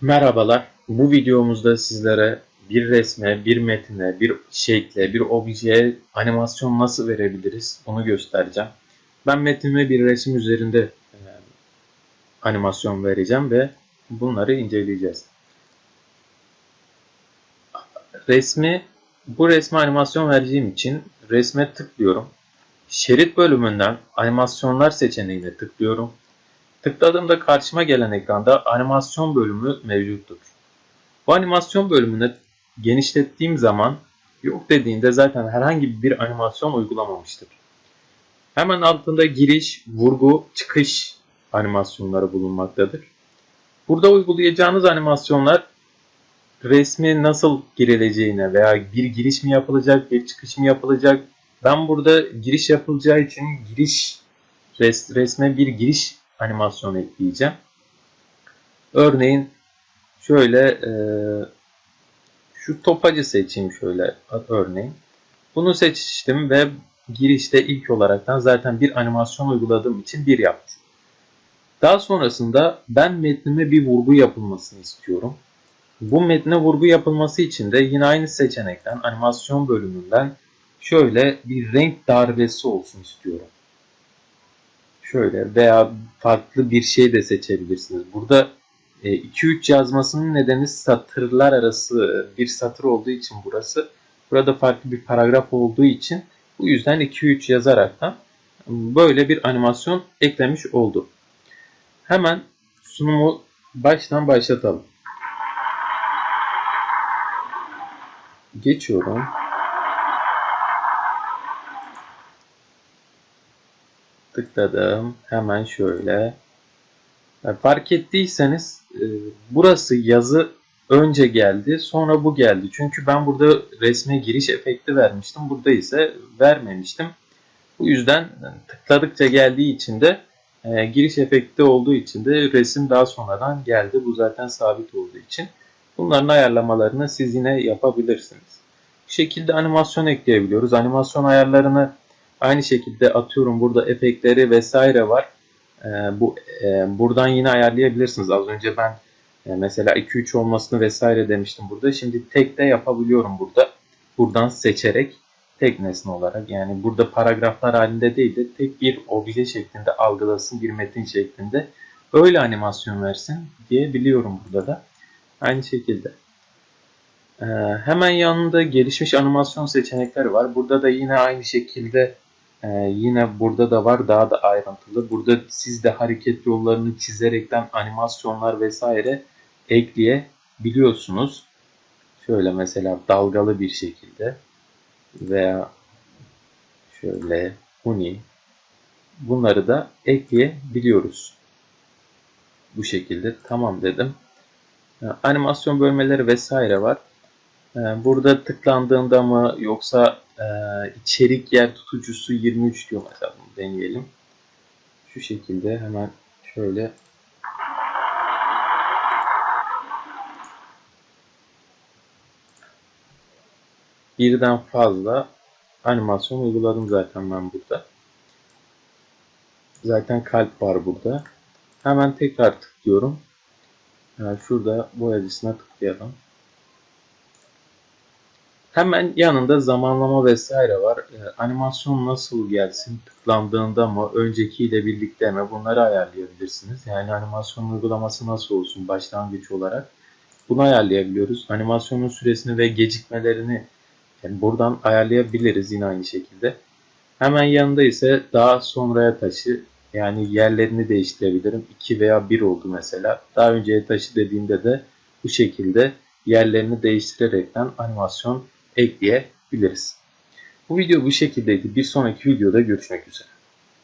Merhabalar. Bu videomuzda sizlere bir resme, bir metine, bir şekle, bir objeye animasyon nasıl verebiliriz bunu göstereceğim. Ben metin bir resim üzerinde e, animasyon vereceğim ve bunları inceleyeceğiz. Resmi, bu resme animasyon vereceğim için resme tıklıyorum. Şerit bölümünden animasyonlar seçeneğine tıklıyorum. Tıkladığımda karşıma gelen ekranda animasyon bölümü mevcuttur. Bu animasyon bölümünü genişlettiğim zaman yok dediğinde zaten herhangi bir animasyon uygulamamıştır. Hemen altında giriş, vurgu, çıkış animasyonları bulunmaktadır. Burada uygulayacağınız animasyonlar resmi nasıl girileceğine veya bir giriş mi yapılacak, bir çıkış mı yapılacak. Ben burada giriş yapılacağı için giriş res, resme bir giriş animasyon ekleyeceğim. Örneğin şöyle e, şu topacı seçeyim şöyle örneğin. Bunu seçtim ve girişte ilk olaraktan zaten bir animasyon uyguladığım için bir yaptım. Daha sonrasında ben metnime bir vurgu yapılmasını istiyorum. Bu metne vurgu yapılması için de yine aynı seçenekten animasyon bölümünden şöyle bir renk darbesi olsun istiyorum şöyle veya farklı bir şey de seçebilirsiniz. Burada 2-3 e, yazmasının nedeni satırlar arası bir satır olduğu için burası. Burada farklı bir paragraf olduğu için bu yüzden 2-3 yazaraktan böyle bir animasyon eklemiş oldu. Hemen sunumu baştan başlatalım. Geçiyorum. Tıkladım. Hemen şöyle. Yani fark ettiyseniz e, burası yazı önce geldi sonra bu geldi. Çünkü ben burada resme giriş efekti vermiştim. Burada ise vermemiştim. Bu yüzden tıkladıkça geldiği için de e, giriş efekti olduğu için de resim daha sonradan geldi. Bu zaten sabit olduğu için. Bunların ayarlamalarını siz yine yapabilirsiniz. Bu şekilde animasyon ekleyebiliyoruz. Animasyon ayarlarını Aynı şekilde atıyorum burada efektleri vesaire var. E, bu e, buradan yine ayarlayabilirsiniz. Az önce ben e, mesela 2-3 olmasını vesaire demiştim burada. Şimdi tek de yapabiliyorum burada. Buradan seçerek tek nesne olarak yani burada paragraflar halinde değil de tek bir obje şeklinde algılasın bir metin şeklinde öyle animasyon versin diyebiliyorum burada da. Aynı şekilde. Ee, hemen yanında gelişmiş animasyon seçenekleri var. Burada da yine aynı şekilde ee, yine burada da var daha da ayrıntılı. Burada siz de hareket yollarını çizerekten animasyonlar vesaire ekleyebiliyorsunuz. Şöyle mesela dalgalı bir şekilde veya şöyle huni bunları da ekleyebiliyoruz. Bu şekilde tamam dedim. Ee, animasyon bölmeleri vesaire var. Ee, burada tıklandığında mı yoksa e, içerik yer tutucusu 23 diyor mesela bunu deneyelim. Şu şekilde hemen şöyle birden fazla animasyon uyguladım zaten ben burada. Zaten kalp var burada. Hemen tekrar tıklıyorum. Yani şurada boyacısına tıklayalım. Hemen yanında zamanlama vesaire var. E, animasyon nasıl gelsin? Tıklandığında mı? Öncekiyle birlikte mi? Bunları ayarlayabilirsiniz. Yani animasyon uygulaması nasıl olsun başlangıç olarak? Bunu ayarlayabiliyoruz. Animasyonun süresini ve gecikmelerini yani buradan ayarlayabiliriz yine aynı şekilde. Hemen yanında ise daha sonraya taşı yani yerlerini değiştirebilirim. 2 veya 1 oldu mesela. Daha önceye taşı dediğimde de bu şekilde yerlerini değiştirerekten animasyon ekleyebiliriz. Bu video bu şekildeydi. Bir sonraki videoda görüşmek üzere.